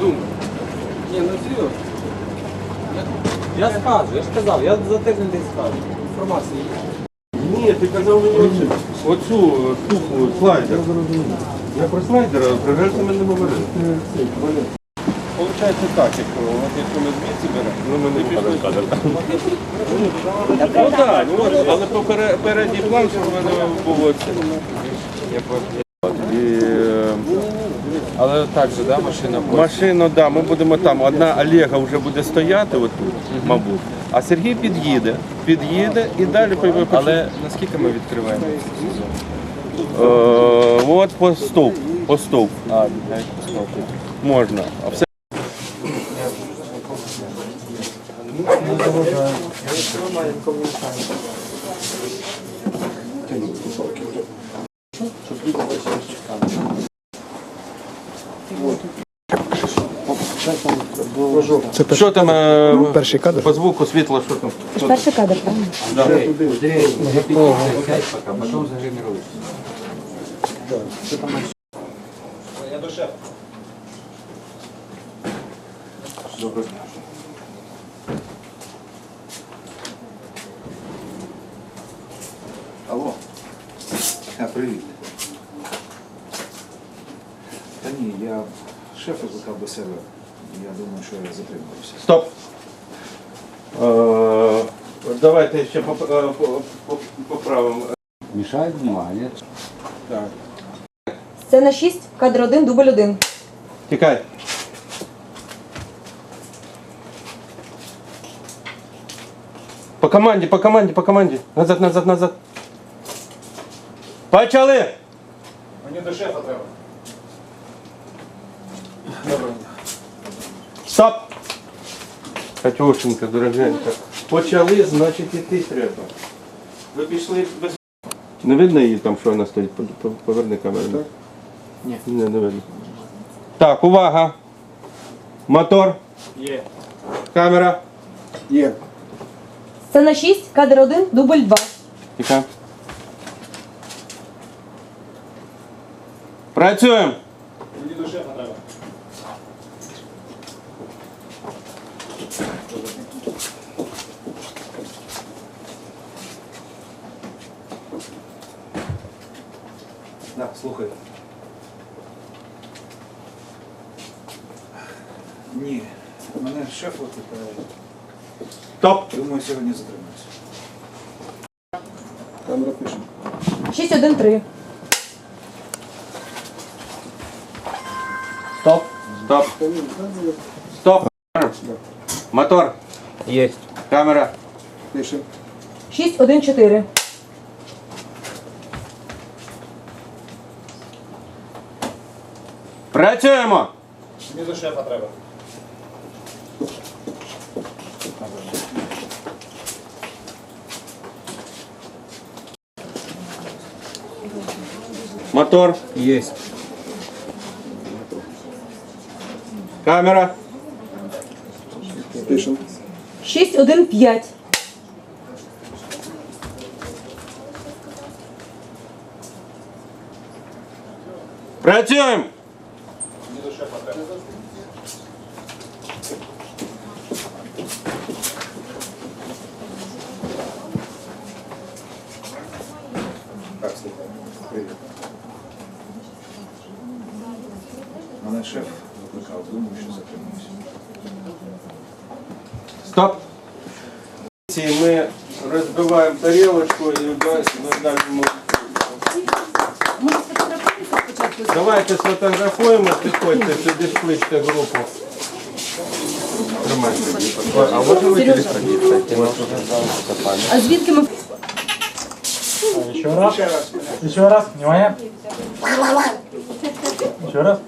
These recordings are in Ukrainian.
думаю. Ні, ну серйозно. Я, скажу, я ж казав, я за тиждень десь скажу. Інформація є. Ні, ти казав мені оцю, оцю е, штуку, слайдер. Я про слайдер, а про рельси ми не говорили. Получається так, якщо, от якщо ми звідси беремо, ну ми не пішли. Ну так, ну от, але по передній план, щоб в мене було це. Я е, Але так же, да, машина буде? Машину, да, ми будемо там. Одна Олега вже буде стояти отут, мабуть. А Сергій під'їде, під'їде і далі пойме. Але наскільки ми відкриваємо? Е, от по стовп, по стовп А, навіть поставки. можна. А все Що там е, Перший кадр. по звуку світло, що там? Перший кадр, правильно? Алло. А, привіт. Та ні, я шефа викликав до себе. Я думаю, що я затримався. Стоп. Е, давайте ще поп- е, по- по- поправимо. Мешает бумага. Так. Сцена 6, кадр 1, дубль 1. Тікай. По команді, по команді, по команді. Назад, назад, назад. Почали! Мені до шефа треба. Стоп! Катюшенька, дорогенька. Почали, значить іти треба. Ви пішли без. Не видно її там, що вона стоїть? По- по- Поверни камеру. Ні. Не, не видно. Так, увага. Мотор. Є. Камера. Є. Сцена 6, кадр 1, дубль 2. Тихо. Працюємо. Мені до шефа слухай. Ні, мене шеф викликає. Стоп. Думаю, сьогодні затримаюся. Камера пише. 6, 1, 3. Стоп. Стоп. Стоп. Мотор. Єсть. Камера. Пише. 6, 1, 4. Працюємо. Мені до шефа треба. Мотор. Єсть. Камера. Пише. 6, 1, 5. Працюємо. Мене шеф викликав, думаю, що затримуюся. Стоп. Ми розбиваємо тарілочку і дальному. Давайте сфотографуємо, підходьте сюди, скличте групу. Тримайте. А можна ви телефон? А звідки ми... Еще раз. Еще раз. Внимание. Еще раз.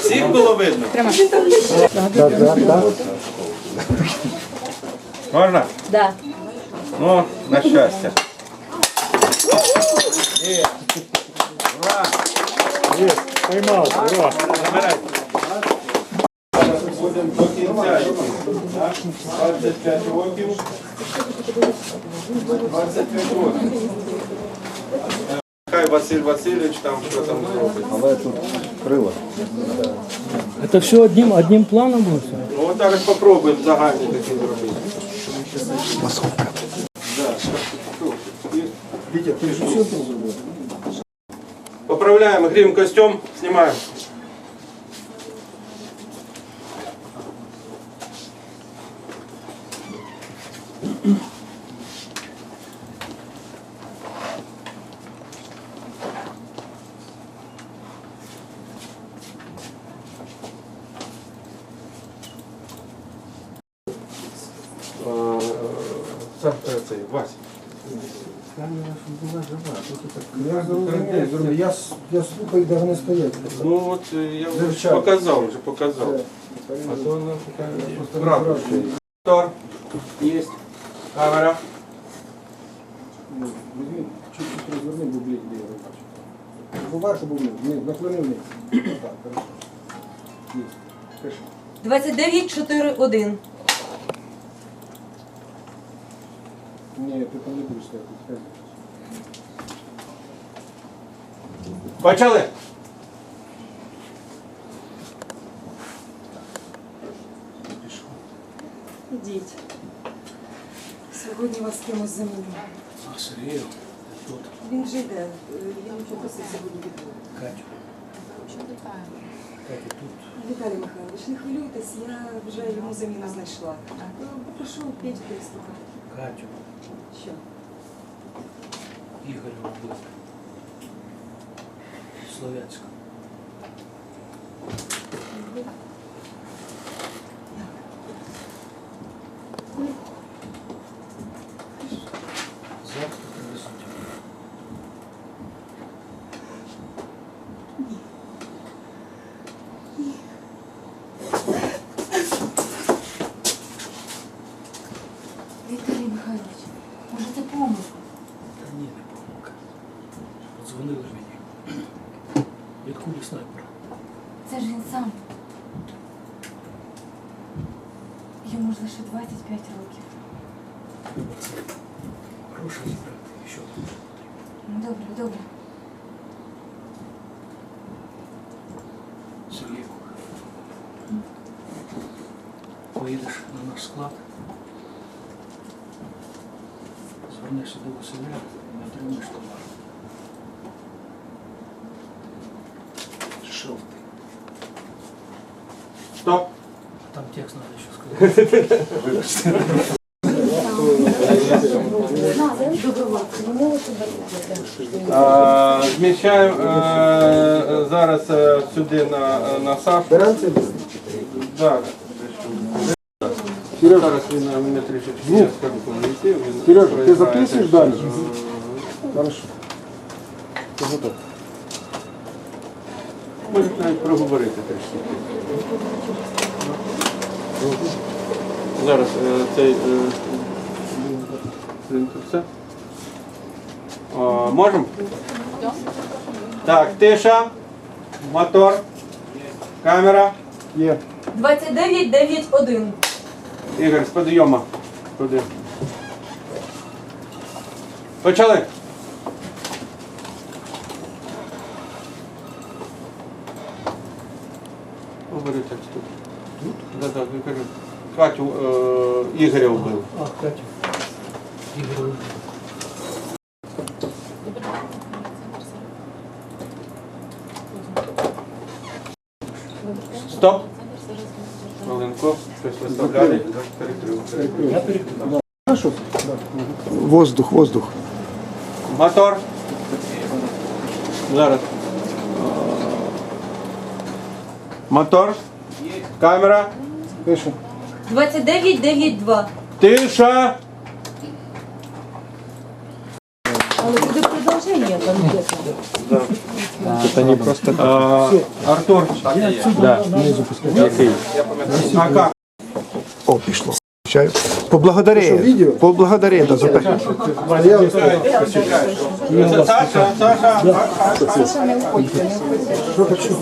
Всіх було видно? Можна? Да. Ну, на щастя. Поймал. Ура. Забирайте. Будемо до кінця. йти, 25 років. 25 років. Василь Васильович там що там зробить. Але тут крила. Это все одним, одним планом будет? всё? Ну от зараз попробуємо загальний такий зробити. Вітя, ти ж все тут зробив? Поправляємо, грім костюм, знімаємо. Сам е, цей, Вася. Я зрозумів, зрозумів. Я, с- я слухаю, де вони стоять. Ну от е, я вже Вивчай. показав, вже показав. А то вона така правда. Мотор. Есть. Камера. Чуть-чуть розверни, бо блік біля рука. Поверху був ні, наклони вниз. Так, хорошо. Є. Пиши. 2941. Ні, ти там не будеш стояти. скажи. Почали. Ідіть. Сьогодні вас з кимось заміню. А, Сергей, тут Він вже йде. Е, Я не попросив сьогодні відбув. Катю. Катя, тут Віталій Михайлович, не хвилюйтесь, я вже йому заміну знайшла. Е, Попрошу Петю переслухати. Катю, Що? Игорь вбив. Слов'янська. Це ж він сам. Йому ж лише 25 років. Гроші зібрати. І що тут? Ну, Добре, добре. Сергійку. Поїдеш на наш склад. Звернешся до Василя і отримаєш товар. Жовтий. текст надо еще сказать. Зміщаємо е, зараз е, сюди на, на Сашу. Да. Зараз він на мене трішечки я скажу. Сережа, ти записуєш далі? е, Хорошо. Готов. Може навіть проговорити трішки. Зараз е, цей е, принтер все. О, можемо? Так, тиша, мотор, камера. Є. 2991. Ігор, з підйома. Туди. Почали. Да, да, я кажу. Катю е, Ігоря вбив. А, Катю. Ігор. Стоп. Хвилинку. Щось виставляли. Перекрив. Я перекрив. Хорошо. Воздух, воздух. Мотор. Зараз. Мотор. Камера. Пиши. 2992. Тиша. Але буде продовження там є. А, Артур. Да. Який? Ака. О, пішло. Чаю. Поблагодари. відео? Поблагодари да, за те. Саша, Саша. Що хочу?